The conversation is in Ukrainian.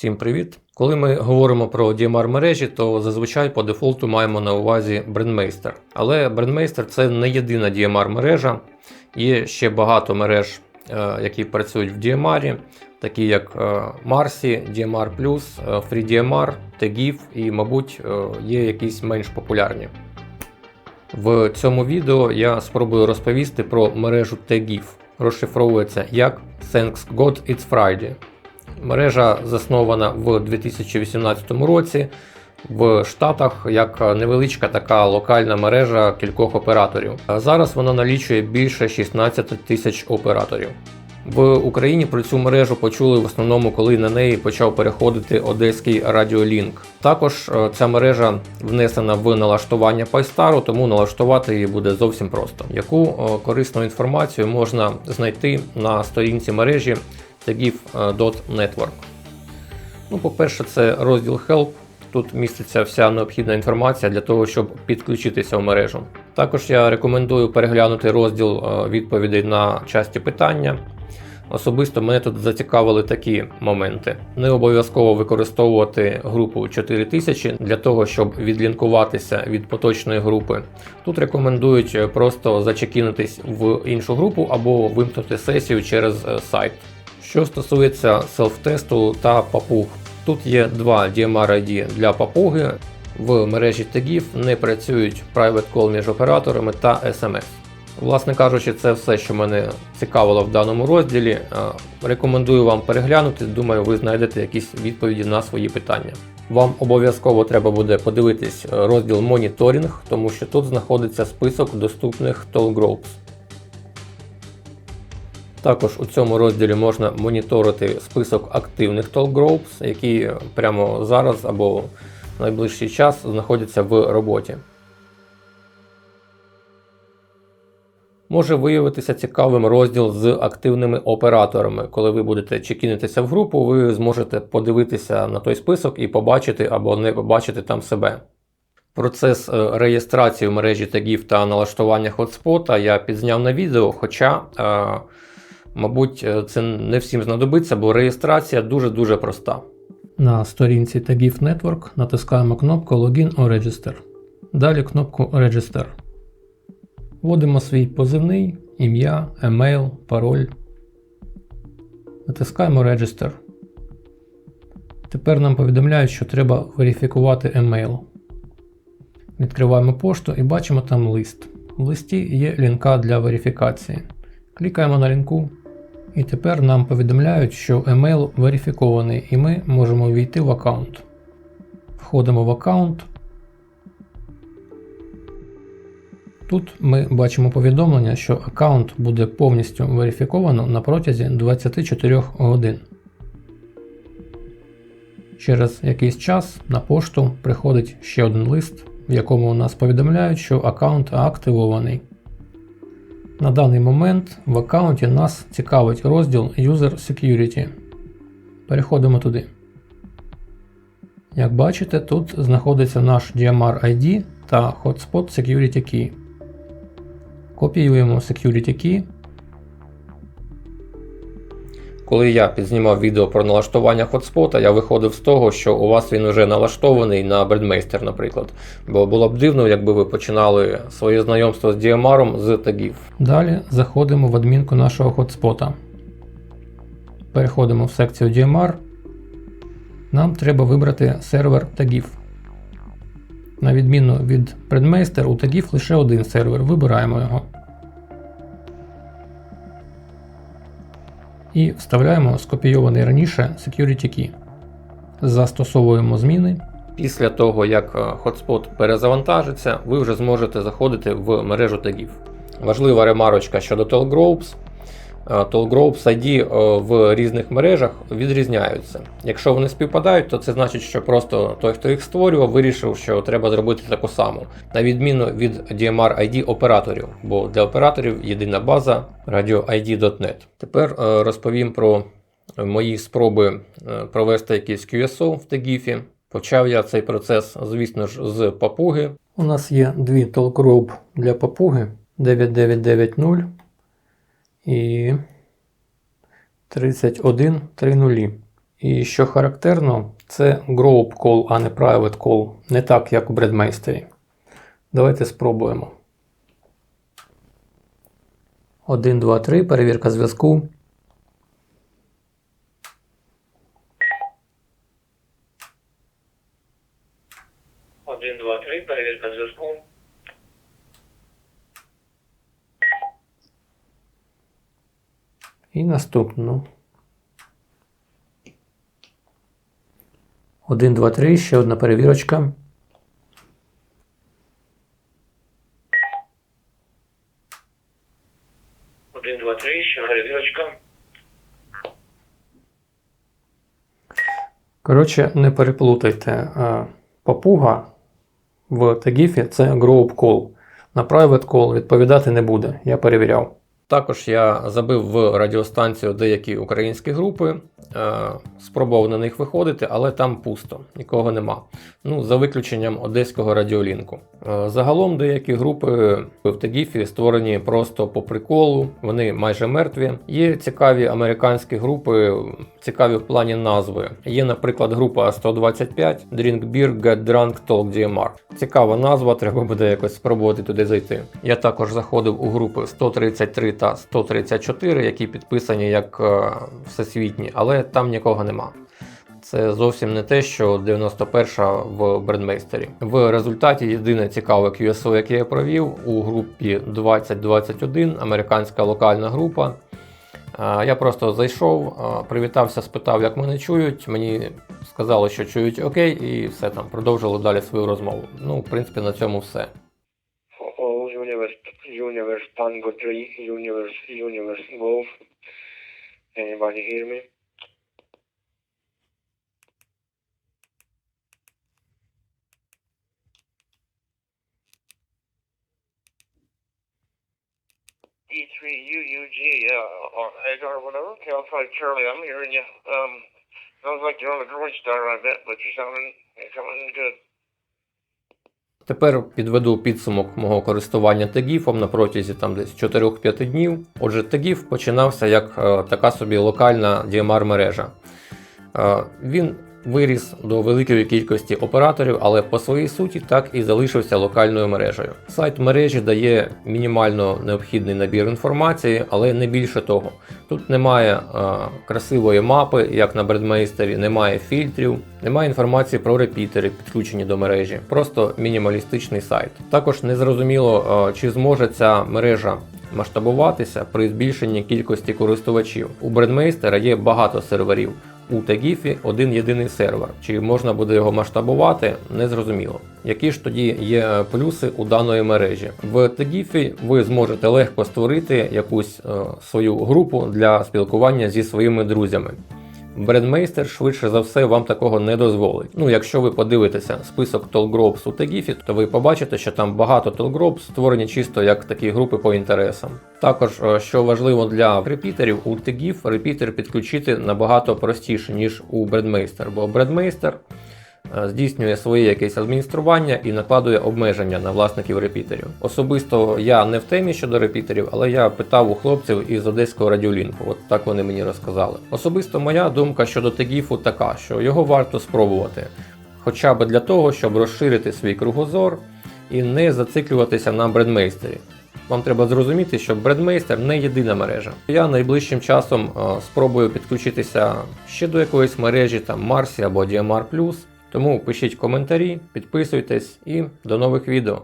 Всім привіт! Коли ми говоримо про DMR мережі, то зазвичай по дефолту маємо на увазі Brandmeister. Але Brandmeister це не єдина DMR мережа. Є ще багато мереж, е, які працюють в DMR, такі як е, Marsi, DMR+, е, FreeDMR, TGIF і, мабуть, є якісь менш популярні. В цьому відео я спробую розповісти про мережу TGIF. Розшифровується як Thanks God It's Friday. Мережа заснована в 2018 році в Штатах як невеличка така локальна мережа кількох операторів. Зараз вона налічує більше 16 тисяч операторів. В Україні про цю мережу почули в основному, коли на неї почав переходити одеський радіолінк. Також е, ця мережа внесена в налаштування PyStar, тому налаштувати її буде зовсім просто. Яку е, корисну інформацію можна знайти на сторінці мережі tagif.network. Ну, по-перше, це розділ Help. Тут міститься вся необхідна інформація для того, щоб підключитися в мережу. Також я рекомендую переглянути розділ е, відповідей на часті питання. Особисто мене тут зацікавили такі моменти. Не обов'язково використовувати групу 4000 для того, щоб відлінкуватися від поточної групи. Тут рекомендують е, просто зачекінитись в іншу групу або вимкнути сесію через е, сайт. Що стосується селф-тесту та папуг, тут є два DMR ID для папуги. В мережі тегів не працюють private call між операторами та SMS. Власне кажучи, це все, що мене цікавило в даному розділі. Е, Рекомендую вам переглянути. Думаю, ви знайдете якісь відповіді на свої питання. Вам обов'язково треба буде подивитись е, розділ моніторинг, тому що тут знаходиться список доступних toll groups. Також у цьому розділі можна моніторити список активних toll groups, які прямо зараз або в найближчий час знаходяться в роботі. Може виявитися цікавим розділ з активними операторами. Коли ви будете чекінитися в групу, ви зможете подивитися на той список і побачити або не побачити там себе. Процес е, реєстрації в мережі тегів та налаштування хотспота я підзняв на відео, хоча, е, мабуть, е, це не всім знадобиться, бо реєстрація дуже-дуже проста. На сторінці Tagif Network натискаємо кнопку Login or Register. Далі кнопку Register. Вводимо свій позивний, ім'я, емейл, пароль. Натискаємо Register. Тепер нам повідомляють, що треба верифікувати емейл. Відкриваємо пошту і бачимо там лист. В листі є лінка для верифікації. Клікаємо на лінку. І тепер нам повідомляють, що емейл верифікований і ми можемо війти в аккаунт. Входимо в аккаунт. Тут ми бачимо повідомлення, що аккаунт буде повністю верифіковано на протязі 24 годин. Через якийсь час на пошту приходить ще один лист, в якому нас повідомляють, що аккаунт активований. На даний момент в аккаунті нас цікавить розділ User Security. Переходимо туди. Як бачите, тут знаходиться наш DMR ID та Hotspot Security Key. Копіюємо Security Key. Коли я підзнімав відео про налаштування хотспота, я виходив з того, що у вас він вже налаштований на Brandmeister, наприклад. Бо було б дивно, якби ви починали своє знайомство з DMR з тагів. Далі заходимо в адмінку нашого хотспота. Переходимо в секцію DMR. Нам треба вибрати сервер тагів. На відміну від Brandmeister, у тагів лише один сервер. Вибираємо його. І вставляємо скопійований раніше Security Key. Застосовуємо зміни. Після того, як хотспот перезавантажиться, ви вже зможете заходити в мережу тегів. Важлива ремарочка щодо Tollgroups. Tollgroups ID в різних мережах відрізняються. Якщо вони співпадають, то це значить, що просто той, хто їх створював, вирішив, що треба зробити таку саму, на відміну від DMR ID операторів, бо для операторів єдина база radio.id.net. Тепер розповім про мої спроби провести якийсь QSO в TGIF. Почав я цей процес, звісно ж, з папуги. У нас є дві толкроп для папуги 9990 і 3130. І що характерно, це group call, а не private call, не так, як у Бредмейстері. Давайте спробуємо. 1, 2, 3, перевірка зв'язку. Один, два, три, перевірка зв'язку. І наступну. 1, 2, 3, ще одна перевірочка. Один, два, три, ще перевірочка. Коротше, не переплутайте. Е, Папуга в тегіфі це group call. На private call відповідати не буде. Я перевіряв. Також я забив в радіостанцію деякі українські групи, е, спробував на них виходити, але там пусто, нікого нема. Ну, за виключенням одеського радіолінку. Е, загалом деякі групи в Тегіфі створені просто по приколу, вони майже мертві. Є цікаві американські групи, цікаві в плані назви. Є, наприклад, група 125 Drink Beer, Get Drunk, Talk DMR. Цікава назва, треба буде якось спробувати туди зайти. Я також заходив у групи 133 та 134, які підписані як е, всесвітні, але там нікого нема. Це зовсім не те, що 91-ша в Брендмейстері. В результаті єдине цікаве QSO, яке я провів у групі 2021, американська локальна група. Я просто зайшов, привітався, спитав, як мене чують. Мені сказали, що чують окей, і все там продовжили далі свою розмову. Ну, в принципі, на цьому все. О, Universe, Universe Tango 3, Universe, Universe Wolf. Anybody hear me? E3 UUG, yeah, or whatever. Cal 5 Charlie, I'm hearing you. Um, sounds like you're on a Droid Star, I bet, but you're sounding, you're sounding good. Тепер підведу підсумок мого користування тегіфом на протязі там десь 4-5 днів. Отже, тегіф починався як е, така собі локальна DMR мережа. Е, він виріс до великої кількості операторів, але по своїй суті так і залишився локальною мережею. Сайт мережі дає мінімально необхідний набір інформації, але не більше того. Тут немає е, красивої мапи, як на бредмейстері, немає фільтрів, немає інформації про репітери, підключені до мережі, просто мінімалістичний сайт. Також незрозуміло, е, чи зможе ця мережа масштабуватися при збільшенні кількості користувачів. У бредмейстера є багато серверів. У Тегіфі один єдиний сервер. Чи можна буде його масштабувати, незрозуміло. Які ж тоді є плюси у даної мережі? В Тегіфі ви зможете легко створити якусь е, свою групу для спілкування зі своїми друзями. Бредмейстер швидше за все вам такого не дозволить. Ну, якщо ви подивитеся список Tallgroups у Тегіфі, то ви побачите, що там багато Tallgroups створені чисто як такі групи по інтересам. Також, е, що важливо для репітерів, у Тегіф репітер підключити набагато простіше, ніж у Бредмейстер, бо Бредмейстер е, здійснює своє якесь адміністрування і накладує обмеження на власників репітерів. Особисто я не в темі щодо репітерів, але я питав у хлопців із одеського радіолінку. От так вони мені розказали. Особисто моя думка щодо тегіфу така, що його варто спробувати, хоча б для того, щоб розширити свій кругозор і не зациклюватися на бредмейстері. Вам треба зрозуміти, що бредмейстер не єдина мережа. Я найближчим часом е, спробую підключитися ще до якоїсь мережі, там Марсі або DMR+. Тому пишіть коментарі, підписуйтесь і до нових відео.